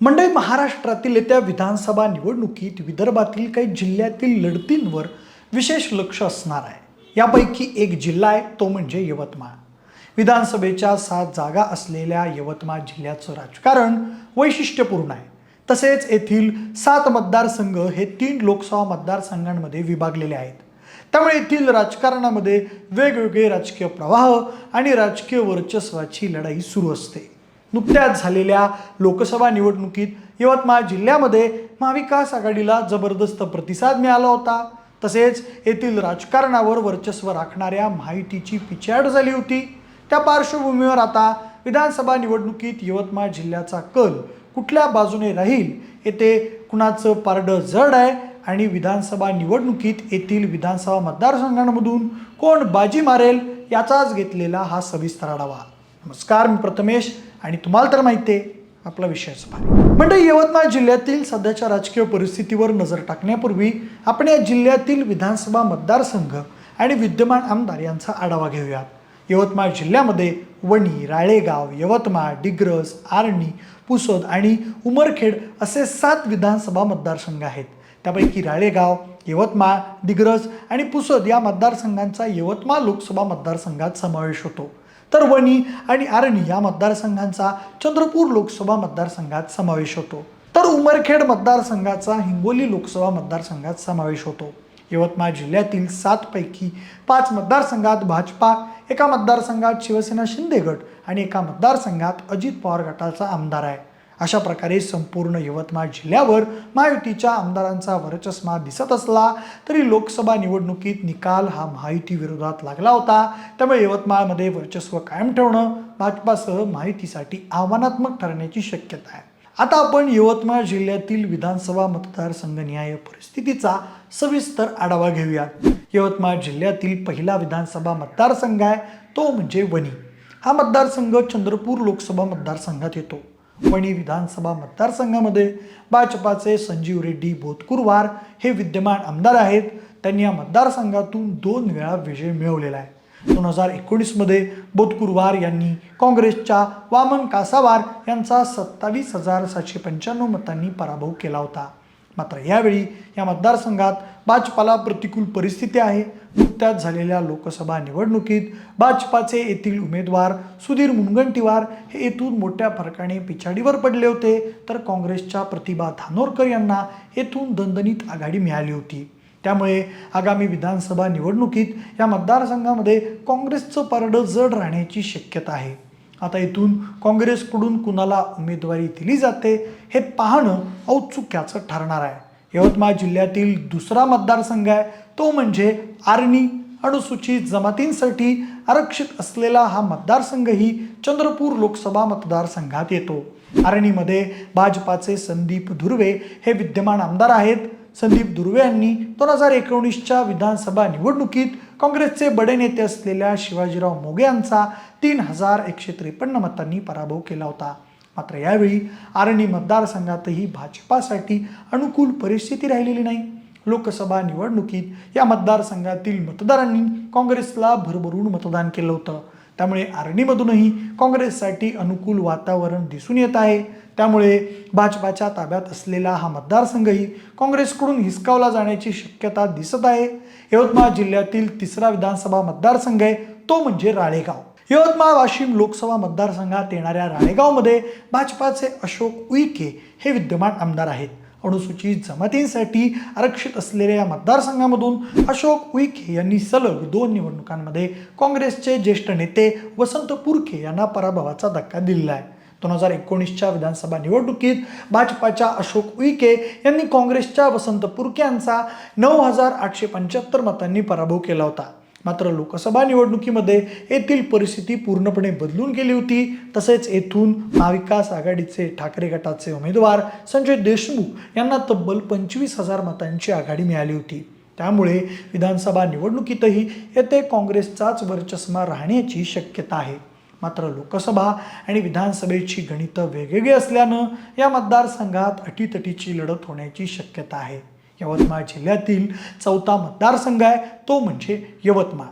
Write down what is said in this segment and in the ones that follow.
मंडळी महाराष्ट्रातील येत्या विधानसभा निवडणुकीत विदर्भातील काही जिल्ह्यातील लढतींवर विशेष लक्ष असणार आहे. यापैकी एक जिल्हा आहे तो म्हणजे यवतमाळ. विधानसभेच्या सात जागा असलेल्या यवतमाळ जिल्ह्याचं राजकारण वैशिष्ट्यपूर्ण आहे. तसेच येथील सात मतदारसंघ हे तीन लोकसभा मतदारसंघांमध्ये विभागलेले आहेत. त्यामुळे येथील राजकारणामध्ये वेगवेगळे राजकीय प्रवाह आणि राजकीय वर्चस्वाची लढाई सुरू असते. नुकत्याच झालेल्या लोकसभा निवडणुकीत यवतमाळ जिल्ह्यामध्ये महाविकास आघाडीला जबरदस्त प्रतिसाद मिळाला होता. तसेच येथील राजकारणावर वर्चस्व राखणाऱ्या माहितीची पिछाड झाली होती. त्या पार्श्वभूमीवर आता विधानसभा निवडणुकीत यवतमाळ जिल्ह्याचा कल कुठल्या बाजूने राहील? येथे कुणाचं पारडं जड आहे? आणि विधानसभा निवडणुकीत येथील विधानसभा मतदारसंघांमधून कोण बाजी मारेल? याचाच घेतलेला हा सविस्तर आढावा. नमस्कार मी प्रथमेश आणि तुम्हाला तर माहिती आहे आपला विषयच भारी. म्हणजे यवतमाळ जिल्ह्यातील सध्याच्या राजकीय परिस्थितीवर नजर टाकण्यापूर्वी आपण या जिल्ह्यातील विधानसभा मतदारसंघ आणि विद्यमान आमदार यांचा आढावा घेऊयात. यवतमाळ जिल्ह्यामध्ये वणी राळेगाव यवतमाळ डिग्रस आर्णी पुसद आणि उमरखेड असे सात विधानसभा मतदारसंघ आहेत. त्यापैकी राळेगाव यवतमाळ दिग्रस आणि पुसद या मतदारसंघांचा यवतमाळ लोकसभा मतदारसंघात समावेश होतो. तर वणी आणि आरणी या मतदारसंघांचा चंद्रपूर लोकसभा मतदारसंघात समावेश होतो. तर उमरखेड मतदारसंघाचा हिंगोली लोकसभा मतदारसंघात समावेश होतो. यवतमाळ जिल्ह्यातील सातपैकी पाच मतदारसंघात भाजपा एका मतदारसंघात शिवसेना शिंदे गट आणि एका मतदारसंघात अजित पवार गटाचा आमदार आहे. अशा प्रकारे संपूर्ण यवतमाळ जिल्ह्यावर महायुतीच्या आमदारांचा वर्चस्मा दिसत असला तरी लोकसभा निवडणुकीत निकाल हा महायुती विरोधात लागला होता. त्यामुळे यवतमाळमध्ये वर्चस्व कायम ठेवणं भाजपासह माहितीसाठी आव्हानात्मक ठरण्याची शक्यता आहे. आता आपण यवतमाळ जिल्ह्यातील विधानसभा मतदारसंघनिहाय परिस्थितीचा सविस्तर आढावा घेऊयात. यवतमाळ जिल्ह्यातील पहिला विधानसभा मतदारसंघ आहे तो म्हणजे वणी. हा मतदारसंघ चंद्रपूर लोकसभा मतदारसंघात येतो. वणी विधानसभा मतदारसंघामध्ये भाजपाचे संजीव रेड्डी बोतकुरवार हे विद्यमान आमदार आहेत. त्यांनी या मतदारसंघातून दोन वेळा विजय मिळवलेला आहे. दोन हजार एकोणीसमध्ये बोधकुरवार यांनी काँग्रेसच्या वामन कासावार यांचा सत्तावीस हजार सातशे पंच्याण्णव मतांनी पराभव केला होता. मात्र यावेळी या मतदारसंघात भाजपाला प्रतिकूल परिस्थिती आहे. नुकत्याच झालेल्या लोकसभा निवडणुकीत भाजपाचे येथील उमेदवार सुधीर मुनगंटीवार हे येथून मोठ्या फरकाने पिछाडीवर पडले होते. तर काँग्रेसच्या प्रतिभा धानोरकर यांना येथून दणदणीत आघाडी मिळाली होती. त्यामुळे आगामी विधानसभा निवडणुकीत या मतदारसंघामध्ये काँग्रेसचं पारडं जड राहण्याची शक्यता आहे. आता इथून काँग्रेसकडून कुणाला उमेदवारी दिली जाते हे पाहणं औत्सुक्याचं ठरणार आहे. यवतमाळ जिल्ह्यातील दुसरा मतदारसंघ आहे. तो म्हणजे आर्णी अनुसूचित जमातींसाठी आरक्षित असलेला हा मतदारसंघही चंद्रपूर लोकसभा मतदारसंघात येतो. आर्णीमध्ये भाजपाचे संदीप धुर्वे हे विद्यमान आमदार आहेत. संदीप धुर्वे यांनी दोन हजार एकोणीसच्या विधानसभा निवडणुकीत काँग्रेसचे बडे नेते असलेल्या शिवाजीराव मोगे यांचा तीन हजार एकशे त्रेपन्न मतांनी पराभव केला होता. मात्र यावेळी आरणी मतदारसंघातही भाजपासाठी अनुकूल परिस्थिती राहिलेली नाही. लोकसभा निवडणुकीत या मतदारसंघातील मतदारांनी काँग्रेसला भरभरून मतदान केलं होतं. त्यामुळे आरणीमधूनही काँग्रेससाठी अनुकूल वातावरण दिसून येत आहे. त्यामुळे भाजपाच्या ताब्यात असलेला हा मतदारसंघही काँग्रेसकडून हिसकावला जाण्याची शक्यता दिसत आहे. यवतमाळ जिल्ह्यातील तिसरा विधानसभा मतदारसंघ आहे. तो म्हणजे राळेगाव. यवतमाळ वाशिम लोकसभा मतदारसंघात येणाऱ्या राळेगावमध्ये भाजपाचे अशोक उईके हे विद्यमान आमदार आहेत. अनुसूचित जमातींसाठी आरक्षित असलेल्या या मतदारसंघामधून अशोक उईके यांनी सलग दोन निवडणुकांमध्ये काँग्रेसचे ज्येष्ठ नेते वसंत पुरखे यांना पराभवाचा धक्का दिलेला आहे. दोन हजार एकोणीसच्या विधानसभा निवडणुकीत भाजपाच्या अशोक उईके यांनी काँग्रेसच्या वसंत पुरके यांचा नऊ हजार आठशे पंच्याहत्तर मतांनी पराभव केला होता. मात्र लोकसभा निवडणुकीमध्ये येथील परिस्थिती पूर्णपणे बदलून गेली होती. तसेच येथून महाविकास आघाडीचे ठाकरे गटाचे उमेदवार संजय देशमुख यांना तब्बल पंचवीस हजार मतांची आघाडी मिळाली होती. त्यामुळे विधानसभा निवडणुकीतही येथे काँग्रेसचाच वर्चस्मा राहण्याची शक्यता आहे. मात्र लोकसभा आणि विधानसभेची गणितं वेगवेगळी असल्यानं या मतदारसंघात अटीतटीची लढत होण्याची शक्यता आहे. यवतमाळ जिल्ह्यातील चौथा मतदारसंघ आहे. तो म्हणजे यवतमाळ.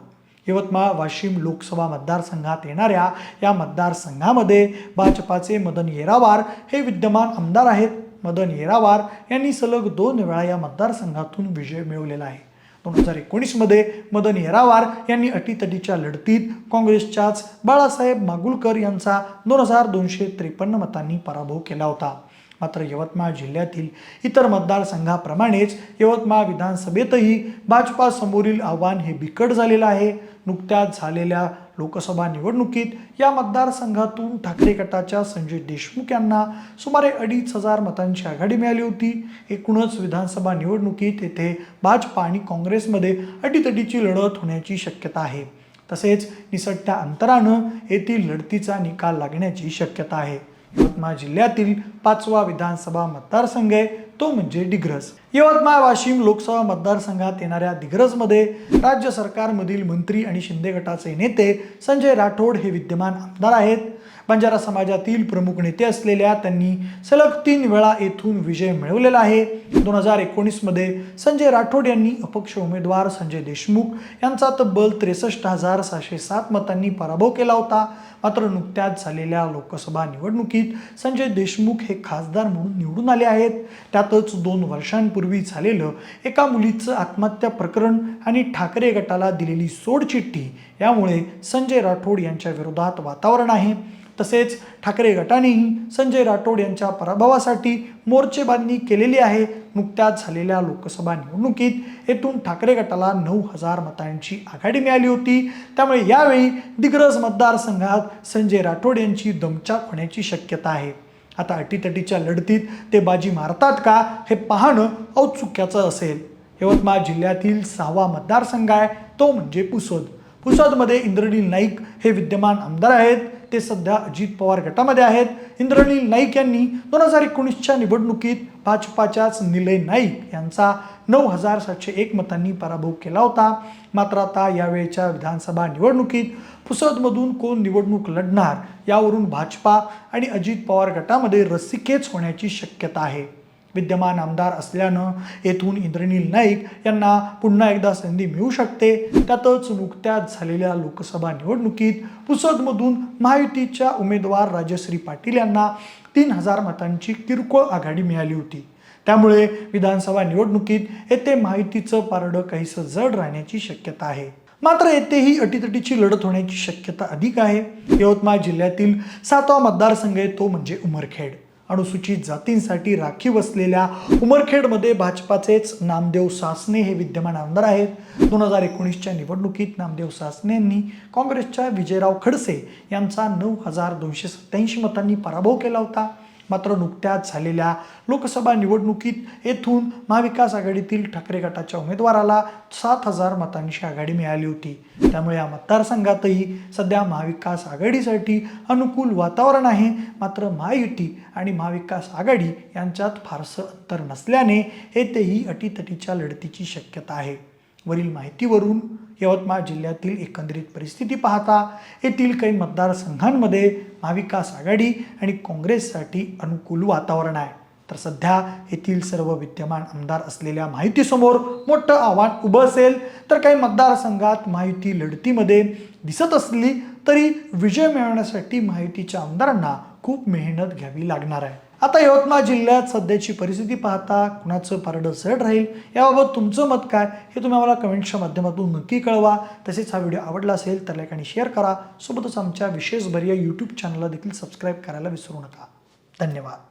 यवतमाळ वाशिम लोकसभा मतदारसंघात येणाऱ्या या मतदारसंघामध्ये भाजपाचे मदन येरावार हे विद्यमान आमदार आहेत. मदन येरावार यांनी सलग दोन वेळा या मतदारसंघातून विजय मिळवलेला आहे. दोन हजार एकोणीसमध्ये मदन येरावार यांनी अटीतटीच्या लढतीत काँग्रेसच्याच बाळासाहेब मागुलकर यांचा दोन हजार दोनशे त्रेपन्न मतांनी पराभव केला होता. मात्र यवतमाळ जिल्ह्यातील इतर मतदारसंघाप्रमाणेच यवतमाळ विधानसभेतही भाजपासमोरील आव्हान हे बिकट झालेलं आहे. नुकत्याच झालेल्या लोकसभा निवडणुकीत या मतदारसंघातून ठाकरे गटाच्या संजय देशमुख यांना सुमारे अडीच हजार मतांची आघाडी मिळाली होती. एकूणच विधानसभा निवडणुकीत येथे भाजपा आणि काँग्रेसमध्ये अटीतटीची लढत होण्याची शक्यता आहे. तसेच निसटत्या अंतरानं येथील लढतीचा निकाल लागण्याची शक्यता आहे. यवतमाळ जिल्ह्यातील पाचवा विधानसभा मतदारसंघ आहे. तो म्हणजे डिग्रस यवतमाळ वाशिम लोकसभा मतदारसंघात येणाऱ्या दिग्रसमध्ये राज्य सरकारमधील मंत्री आणि शिंदे गटाचे नेते संजय राठोड हे विद्यमान आमदार आहेत. बंजारा समाजातील प्रमुख नेते असलेल्या त्यांनी सलग तीन वेळा येथून विजय मिळवलेला आहे. दोन हजार एकोणीसमध्ये संजय राठोड यांनी अपक्ष उमेदवार संजय देशमुख यांचा तब्बल त्रेसष्ट हजार सहाशे सात मतांनी पराभव केला होता. मात्र नुकत्याच झालेल्या लोकसभा निवडणुकीत संजय देशमुख हे खासदार म्हणून निवडून आले आहेत. त्यातच दोन वर्षांपूर्वी झालेलं एका मुलीचं आत्महत्या प्रकरण आणि ठाकरे गटाला दिलेली सोडचिठ्ठी यामुळे संजय राठोड यांच्या विरोधात वातावरण आहे. तसेच ठाकरे गटानेही संजय राठोड यांच्या पराभवासाठी मोर्चेबांधणी केलेली आहे. नुकत्याच झालेल्या लोकसभा निवडणुकीत येथून ठाकरे गटाला नऊ हजार मतांची आघाडी मिळाली होती. त्यामुळे यावेळी दिग्रज मतदारसंघात संजय राठोड यांची दमचाक होण्याची शक्यता आहे. आता अटीतटीच्या लढतीत ते बाजी मारतात का हे पाहणं औत्सुक्याचं असेल. यवतमाळ जिल्ह्यातील सहावा मतदारसंघ आहे. तो म्हणजे पुसद. पुसदमध्ये इंद्रनील नाईक हे विद्यमान आमदार आहेत. ते सध्या अजित पवार गटामध्ये आहेत. इंद्रनील नाईक यांनी दोन हजार एकोणीसच्या निवडणुकीत भाजपाच्याच निलय नाईक यांचा नऊ हजार सातशे एक मतांनी पराभव केला होता. मात्र आता यावेळच्या विधानसभा निवडणुकीत पुसदमधून कोण निवडणूक लढणार यावरून भाजपा आणि अजित पवार गटामध्ये रस्सीखेच होण्याची शक्यता आहे. विद्यमान आमदार असल्यानं येथून इंद्रनील नाईक यांना पुन्हा एकदा संधी मिळू शकते. त्यातच नुकत्याच झालेल्या लोकसभा निवडणुकीत पुसदमधून महायुतीच्या उमेदवार राजश्री पाटील यांना तीन हजार मतांची किरकोळ आघाडी मिळाली होती. त्यामुळे विधानसभा निवडणुकीत येथे माहितीचं पारडं काहीसं जड राहण्याची शक्यता आहे. मात्र येथेही अटीतटीची लढत होण्याची शक्यता अधिक आहे. यवतमाळ जिल्ह्यातील सातवा मतदारसंघ आहे तो म्हणजे उमरखेड. अनुसूचित जातींसाठी राखीव असलेल्या उमरखेडमध्ये भाजपाचेच नामदेव सासने हे विद्यमान आमदार आहेत. दोन हजार एकोणीसच्या निवडणुकीत नामदेव सासने यांनी काँग्रेसच्या विजयराव खडसे यांचा नऊ हजार दोनशे सत्याऐंशी मतांनी पराभव केला होता. मात्र नुकत्याच झालेल्या लोकसभा निवडणुकीत येथून महाविकास आघाडीतील ठाकरे गटाच्या उमेदवाराला सात हजार मतांची आघाडी मिळाली होती. त्यामुळे या मतदारसंघातही सध्या महाविकास आघाडीसाठी अनुकूल वातावरण आहे. मात्र महायुती आणि महाविकास आघाडी यांच्यात फारसं अंतर नसल्याने येथेही अटीतटीच्या लढतीची शक्यता आहे. वरील माहितीवरून यवतमाळ जिल्ह्यातील एकंदरीत परिस्थिती पाहता येथील काही मतदारसंघांमध्ये महाविकास आघाडी आणि काँग्रेससाठी अनुकूल वातावरण आहे. तर सध्या येथील सर्व विद्यमान आमदार असलेल्या माहितीसमोर मोठं आव्हान उभं असेल तर काही मतदारसंघात माहिती लढतीमध्ये दिसत असली तरी विजय मिळवण्यासाठी माहितीच्या आमदारांना खूप मेहनत घ्यावी लागणार आहे. आता यवतमाळ जिल्ह्यात सध्याची परिस्थिती पाहता कुणाचं पारडं सड राहील याबाबत तुमचं मत काय हे तुम्ही आम्हाला कमेंट्सच्या माध्यमातून नक्की कळवा. तसेच हा व्हिडिओ आवडला असेल तर लाईक आणि शेअर करा. सोबतच आमच्या विशेष भर या यूट्यूब चॅनलला देखील सबस्क्राईब करायला विसरू नका. धन्यवाद.